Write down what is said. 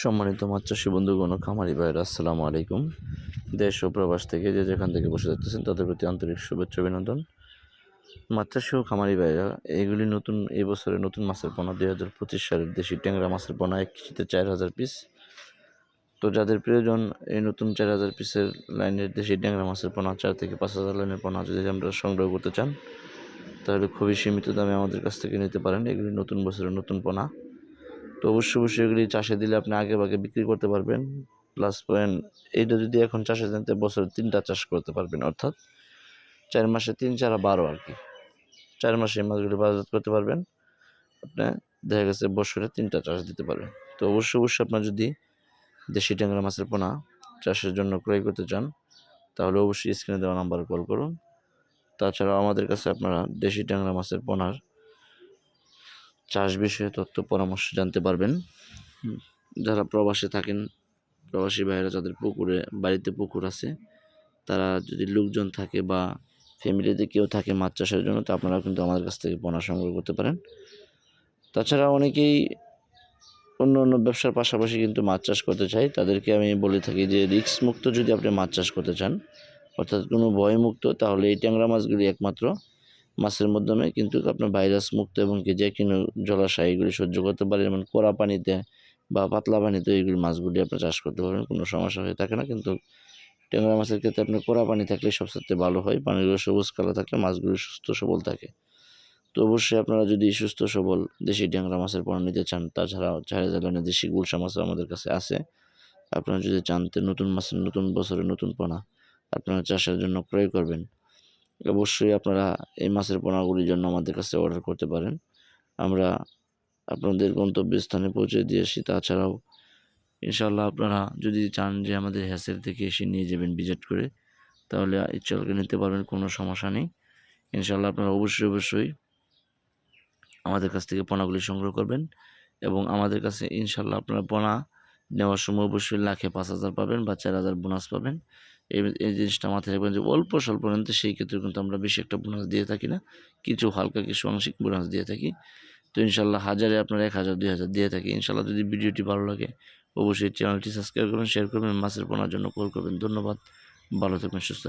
সম্মানিত মাছ চাষি বন্ধুগণ খামারি ভাইয়েরা, আসসালামু আলাইকুম। দেশ ও প্রবাস থেকে যে যেখান থেকে বসে থাকতেছেন, তাদের প্রতি আন্তরিক শুভেচ্ছা অভিনন্দন। মাছ চাষি ও খামারি ভাইয়েরা, এগুলি নতুন, এই বছরে নতুন মাছের পোনা দুই হাজার পঁচিশ সালের দেশি ট্যাংরা মাছের পোনা, এক কেজিতে চার হাজার পিস। তো যাদের প্রয়োজন, এই নতুন চার হাজার পিসের লাইনের দেশি ট্যাংরা মাছের পোনা, চার থেকে পাঁচ হাজার লাইনের পোনা যদি আমরা সংগ্রহ করতে চান, তাহলে খুবই সীমিত দামে আমাদের কাছ থেকে নিতে পারেন এগুলি নতুন বছরের নতুন পোনা। তো অবশ্যই অবশ্যই এগুলি চাষে দিলে আপনি আগে ভাগে বিক্রি করতে পারবেন। প্লাস পয়েন্ট এইটা যদি এখন চাষে দেন তো বছরে তিনটা চাষ করতে পারবেন, অর্থাৎ চার মাসে তিন, চারা বারো আর কি। চার মাসে এই মাছগুলি বাজারজাত করতে পারবেন। আপনি দেখা গেছে বছরে তিনটা চাষ দিতে পারবেন। তো অবশ্যই অবশ্যই আপনার যদি দেশি ট্যাংরা মাছের পোনা চাষের জন্য ক্রয় করতে চান, তাহলে অবশ্যই স্ক্রিনে দেওয়া নাম্বারে কল করুন। তাছাড়াও আমাদের কাছে আপনারা দেশি ট্যাংরা মাছের পোনার চাষ বিষয়ে তথ্য পরামর্শ জানতে পারবেন। যারা প্রবাসে থাকেন প্রবাসী ভাইয়েরা যাদের পুকুরে বাড়িতে পুকুর আছে তারা যদি লোকজন থাকে বা ফ্যামিলিতে কেউ থাকে মাছ চাষের জন্য তো আপনারা কিন্তু আমাদের কাছ থেকে পোনা সংগ্রহ করতে পারেন। তাছাড়া অনেকেই অন্য অন্য ব্যবসার পাশাপাশি কিন্তু মাছ চাষ করতে চাই তাদেরকে আমি বলে থাকি যে রিস্ক মুক্ত যদি আপনি মাছ চাষ করতে চান অর্থাৎ কোনো ভয়মুক্ত তাহলে এই ট্যাংরা মাছগুলি একমাত্র মাছের মাধ্যমে, কিন্তু আপনার ভাইরাস মুক্ত এবং কি যে কোনো জলাশয় এগুলি সহ্য করতে পারে, যেমন কড়া পানিতে বা পাতলা পানিতে এইগুলি মাছগুলি আপনি চাষ করতে পারবেন, কোনো সমস্যা হয়ে থাকে না। কিন্তু ট্যাংরা মাছের ক্ষেত্রে আপনার কড়া পানি থাকলে সবচেয়ে ভালো হয়, পানিগুলো সবুজ কালার থাকলে মাছগুলি সুস্থ সবল থাকে। তো অবশ্যই আপনারা যদি সুস্থ সবল দেশি ট্যাংরা মাছের পণ্য নিতে চান তাছাড়াও চার ধরনের দেশি গুলশা মাছও আমাদের কাছে আছে। আপনারা যদি চান নতুন মাছের নতুন বছরের নতুন পোনা আপনারা চাষের জন্য ক্রয় করবেন। অবশ্যই আপনারা এই মাছের পোনাগুলির জন্য আমাদের কাছে অর্ডার করতে পারেন। আমরা আপনাদের গন্তব্যস্থানে পৌঁছে দিয়ে আসি। তাছাড়াও ইনশাল্লাহ আপনারা যদি চান যে আমাদের হ্যাসেল থেকে এসে নিয়ে যাবেন ভিজিট করে, তাহলে ইচ্ছালকে নিতে পারবেন, কোনো সমস্যা নেই। ইনশাল্লাহ আপনারা অবশ্যই অবশ্যই আমাদের কাছ থেকে পোনাগুলি সংগ্রহ করবেন এবং আমাদের কাছে ইনশাল্লাহ আপনারা পোনা নেওয়ার সময় অবশ্যই লাখে পাঁচ হাজার পাবেন বা চার হাজার বোনাস পাবেন। এই জিনিসটা মাথায় রাখবেন যে অল্প স্বল্প নিতে সেই ক্ষেত্রে কিন্তু আমরা বেশি একটা বোনাস দিয়ে থাকি না। কিছু হালকা কিছু আংশিক বোনাস দিয়ে থাকি। তো ইনশাল্লাহ হাজারে আপনার এক হাজার, দুই হাজার দিয়ে থাকি। ইনশাল্লাহ যদি ভিডিওটি ভালো লাগে অবশ্যই চ্যানেলটি সাবস্ক্রাইব করবেন শেয়ার করবেন, মাছের পোনার জন্য কল করবেন। ধন্যবাদ। ভালো থাকবেন, সুস্থ